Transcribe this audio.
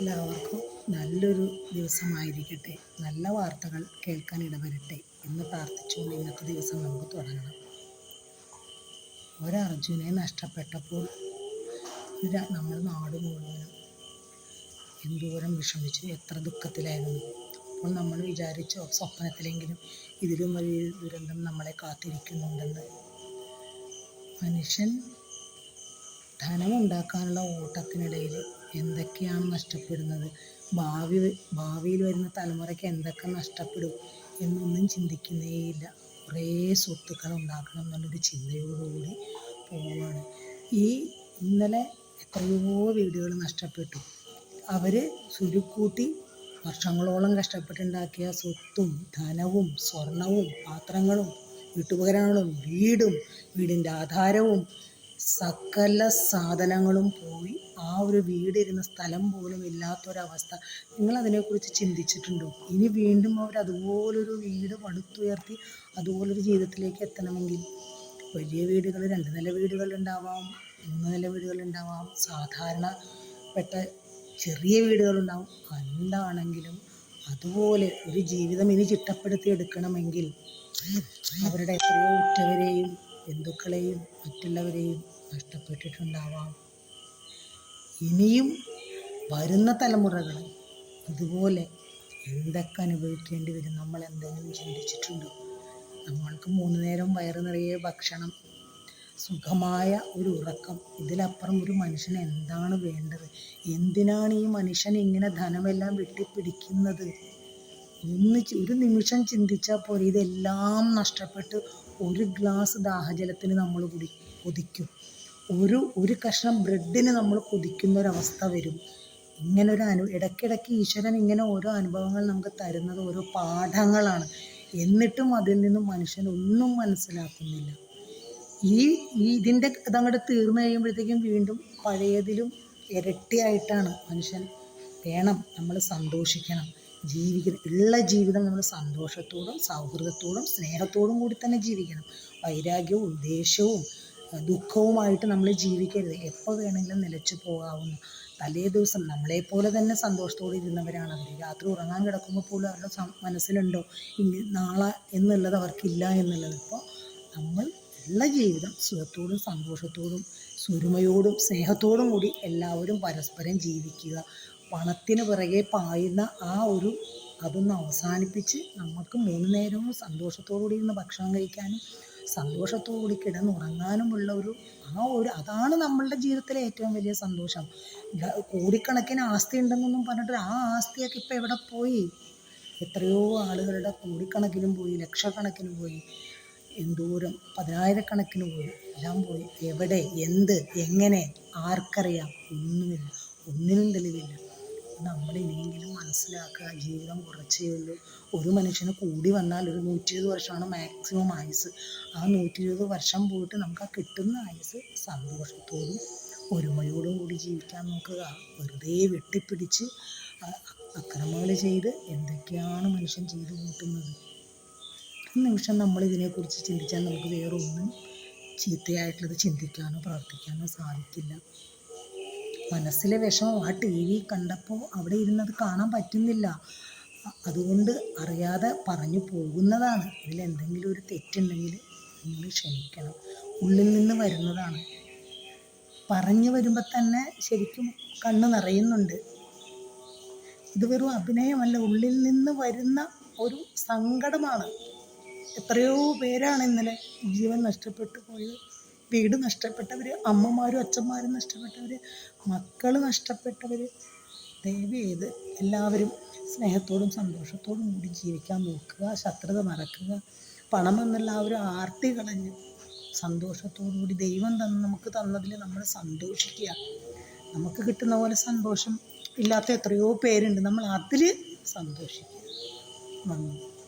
എല്ലാവർക്കും നല്ലൊരു ദിവസമായിരിക്കട്ടെ. നല്ല വാർത്തകൾ കേൾക്കാൻ ഇടവരട്ടെ എന്ന് പ്രാർത്ഥിച്ചുകൊണ്ട് ഇന്നത്തെ ദിവസം നമുക്ക് തുടങ്ങണം. ഒരർജുനെ നഷ്ടപ്പെട്ടപ്പോൾ നമ്മൾ നാട് മുഴുവനും എന്തോരം വിഷമിച്ചു. എത്ര ദുഃഖത്തിലായിരുന്നു. അപ്പോൾ നമ്മൾ വിചാരിച്ചു സ്വപ്നത്തിലെങ്കിലും ഇതിലും വലിയ ദുരന്തം നമ്മളെ കാത്തിരിക്കുന്നുണ്ടെന്ന്. മനുഷ്യൻ ധനമുണ്ടാക്കാനുള്ള ഓട്ടത്തിനിടയിൽ എന്തൊക്കെയാണ് നഷ്ടപ്പെടുന്നത്? ഭാവി ഭാവിയിൽ വരുന്ന തലമുറയ്ക്ക് എന്തൊക്കെ നഷ്ടപ്പെടും എന്നൊന്നും ചിന്തിക്കുന്നേയില്ല. കുറേ സ്വത്തുക്കൾ ഉണ്ടാക്കണം എന്നുള്ളൊരു ചിന്തയോടുകൂടി പോവുകയാണ്. ഈ ഇന്നലെ എത്രയോ വീടുകൾ നഷ്ടപ്പെട്ടു. അവർ ചുരുക്കൂട്ടി വർഷങ്ങളോളം കഷ്ടപ്പെട്ടുണ്ടാക്കിയ സ്വത്തും ധനവും സ്വർണവും പാത്രങ്ങളും വീട്ടുപകരണങ്ങളും വീടും വീടിന്റെ ആധാരവും സകല സാധനങ്ങളും പോയി. ആ ഒരു വീടിരുന്ന സ്ഥലം പോലും ഇല്ലാത്തൊരവസ്ഥ. നിങ്ങൾ അതിനെക്കുറിച്ച് ചിന്തിച്ചിട്ടുണ്ടോ? ഇനി വീണ്ടും അവർ അതുപോലൊരു വീട് പടുത്തുയർത്തി അതുപോലൊരു ജീവിതത്തിലേക്ക് എത്തണമെങ്കിൽ വലിയ വീടുകൾ രണ്ട് നില വീടുകളുണ്ടാവാം മൂന്ന് നില വീടുകളുണ്ടാവാം സാധാരണപ്പെട്ട ചെറിയ വീടുകളുണ്ടാവും എന്താണെങ്കിലും അതുപോലെ ഒരു ജീവിതം ഇനി ചിട്ടപ്പെടുത്തി എടുക്കണമെങ്കിൽ അവരുടെ എത്രയോ ഉറ്റവരെയും ബന്ധുക്കളെയും മറ്റുള്ളവരെയും നഷ്ടപ്പെട്ടിട്ടുണ്ടാവാം. ഇനിയും വരുന്ന തലമുറകൾ ഇതുപോലെ എന്തൊക്കെ അനുഭവിക്കേണ്ടി വരും നമ്മൾ എന്തെങ്കിലും ചിന്തിച്ചിട്ടുണ്ടോ? നമ്മൾക്ക് മൂന്ന് നേരം വയറ് നിറയെ ഭക്ഷണം സുഖമായ ഒരു ഉറക്കം ഇതിലപ്പുറം ഒരു മനുഷ്യന് എന്താണ് വേണ്ടത്? എന്തിനാണ് ഈ മനുഷ്യൻ ഇങ്ങനെ ധനമെല്ലാം വെട്ടിപ്പിടിക്കുന്നത്? ഒന്ന് ഒരു നിമിഷം ചിന്തിച്ചാൽ പോലെ ഇതെല്ലാം നഷ്ടപ്പെട്ട് ഒരു ഗ്ലാസ് ദാഹജലത്തിന് നമ്മൾ കുടി കൊതിക്കും. ഒരു ഒരു കഷ്ണം ബ്രെഡിന് നമ്മൾ കൊതിക്കുന്ന ഒരവസ്ഥ വരും. ഇങ്ങനെ ഒരു അനു ഇടയ്ക്കിടയ്ക്ക് ഈശ്വരൻ ഇങ്ങനെ ഓരോ അനുഭവങ്ങൾ നമുക്ക് തരുന്നത് ഓരോ പാഠങ്ങളാണ്. എന്നിട്ടും അതിൽ നിന്നും മനുഷ്യൻ ഒന്നും മനസ്സിലാക്കുന്നില്ല. ഈ ഈ ഇതിന്റെ അതങ്ങോട്ട് തീർന്നു കഴിയുമ്പോഴത്തേക്കും വീണ്ടും പഴയതിലും ഇരട്ടിയായിട്ടാണ് മനുഷ്യൻ വേണം നമ്മൾ സന്തോഷിക്കണം. ജീവിക്കണം ഉള്ള ജീവിതം നമ്മൾ സന്തോഷത്തോടും സൗഹൃദത്തോടും സ്നേഹത്തോടും കൂടി തന്നെ ജീവിക്കണം. വൈരാഗ്യവും ഉദ്ദേശവും ദുഃഖവുമായിട്ട് നമ്മൾ ജീവിക്കരുത്. എപ്പോൾ വേണമെങ്കിലും നിലച്ചു പോകാവുന്നു തലേ ദിവസം നമ്മളെപ്പോലെ തന്നെ സന്തോഷത്തോടെ ഇരുന്നവരാണ് അവർ. രാത്രി ഉറങ്ങാൻ കിടക്കുമ്പോൾ പോലും അവരുടെ മനസ്സിലുണ്ടോ ഇനി നാളെ എന്നുള്ളത് അവർക്കില്ല എന്നുള്ളത്. ഇപ്പോൾ നമ്മൾ ഉള്ള ജീവിതം സുഖത്തോടും സന്തോഷത്തോടും സുരുമയോടും സ്നേഹത്തോടും കൂടി എല്ലാവരും പരസ്പരം ജീവിക്കുക. പണത്തിന് പിറകെ പായുന്ന ആ ഒരു അതൊന്ന് അവസാനിപ്പിച്ച് നമുക്ക് മൂന്ന് നേരവും സന്തോഷത്തോടു കൂടി ഇരുന്ന് ഭക്ഷണം കഴിക്കാനും സന്തോഷത്തോടു കൂടി കിടന്നുറങ്ങാനുമുള്ള ഒരു ആ ഒരു അതാണ് നമ്മളുടെ ജീവിതത്തിലെ ഏറ്റവും വലിയ സന്തോഷം. കോടിക്കണക്കിന് ആസ്തി ഉണ്ടെന്നൊന്നും പറഞ്ഞിട്ട് ആ ആസ്തിയൊക്കെ ഇപ്പം എവിടെ പോയി? എത്രയോ ആളുകളുടെ കോടിക്കണക്കിനും പോയി ലക്ഷക്കണക്കിന് പോയി എന്തോരം പതിനായിരക്കണക്കിന് പോയി എല്ലാം പോയി. എവിടെ എന്ത് എങ്ങനെ ആർക്കറിയാം. ഒന്നുമില്ല. ഒന്നിനും തെളിവില്ല. നമ്മൾ ഇനിയെങ്കിലും മനസ്സിലാക്കുക. ജീവിതം കുറച്ചേ ഉള്ളൂ. ഒരു മനുഷ്യന് കൂടി വന്നാൽ ഒരു നൂറ്റി ഇരുപത് വർഷമാണ് മാക്സിമം ആയുസ് ആ നൂറ്റി ഇരുപത് വർഷം പോയിട്ട് നമുക്ക് ആ കിട്ടുന്ന ആയുസ് സന്തോഷത്തോടും ഒരുമയോടും കൂടി ജീവിക്കാൻ നോക്കുക. വെറുതെ വെട്ടിപ്പിടിച്ച് അക്രമങ്ങൾ ചെയ്ത് എന്തൊക്കെയാണ് മനുഷ്യൻ ചെയ്തു കൂട്ടുന്നത്? നിമിഷം നമ്മൾ ഇതിനെക്കുറിച്ച് ചിന്തിച്ചാൽ നമുക്ക് വേറൊന്നും ചീത്തയായിട്ടുള്ളത് ചിന്തിക്കാനോ പ്രവർത്തിക്കാനോ സാധിക്കില്ല. മനസ്സിലെ വിഷമം ആ ടി വി കണ്ടപ്പോൾ അവിടെ ഇരുന്നത് കാണാൻ പറ്റുന്നില്ല. അതുകൊണ്ട് അറിയാതെ പറഞ്ഞു പോകുന്നതാണ്. ഇതിൽ എന്തെങ്കിലും ഒരു തെറ്റുണ്ടെങ്കിൽ നിങ്ങൾ ക്ഷമിക്കണം. ഉള്ളിൽ നിന്ന് വരുന്നതാണ്. പറഞ്ഞു വരുമ്പോൾ തന്നെ ശരിക്കും കണ്ണ് നിറയുന്നുണ്ട്. ഇത് വെറും അഭിനയമല്ല. ഉള്ളിൽ നിന്ന് വരുന്ന ഒരു സങ്കടമാണ്. എത്രയോ പേരാണ് ഇന്നലെ ജീവൻ നഷ്ടപ്പെട്ടു പോയത്. വീട് നഷ്ടപ്പെട്ടവർ അമ്മമാരും അച്ഛന്മാരും നഷ്ടപ്പെട്ടവർ മക്കൾ നഷ്ടപ്പെട്ടവർ ദയവ് ചെയ്ത് എല്ലാവരും സ്നേഹത്തോടും സന്തോഷത്തോടും കൂടി ജീവിക്കാൻ നോക്കുക ശത്രുത മറക്കുക. പണം എന്നുള്ള ആ ഒരു ആർത്തി കളഞ്ഞ് സന്തോഷത്തോടുകൂടി ദൈവം തന്ന് നമുക്ക് തന്നതിൽ നമ്മൾ സന്തോഷിക്കുക. നമുക്ക് കിട്ടുന്ന പോലെ സന്തോഷം ഇല്ലാത്ത എത്രയോ പേരുണ്ട്. നമ്മൾ അതിൽ സന്തോഷിക്കുക. നന്ദി.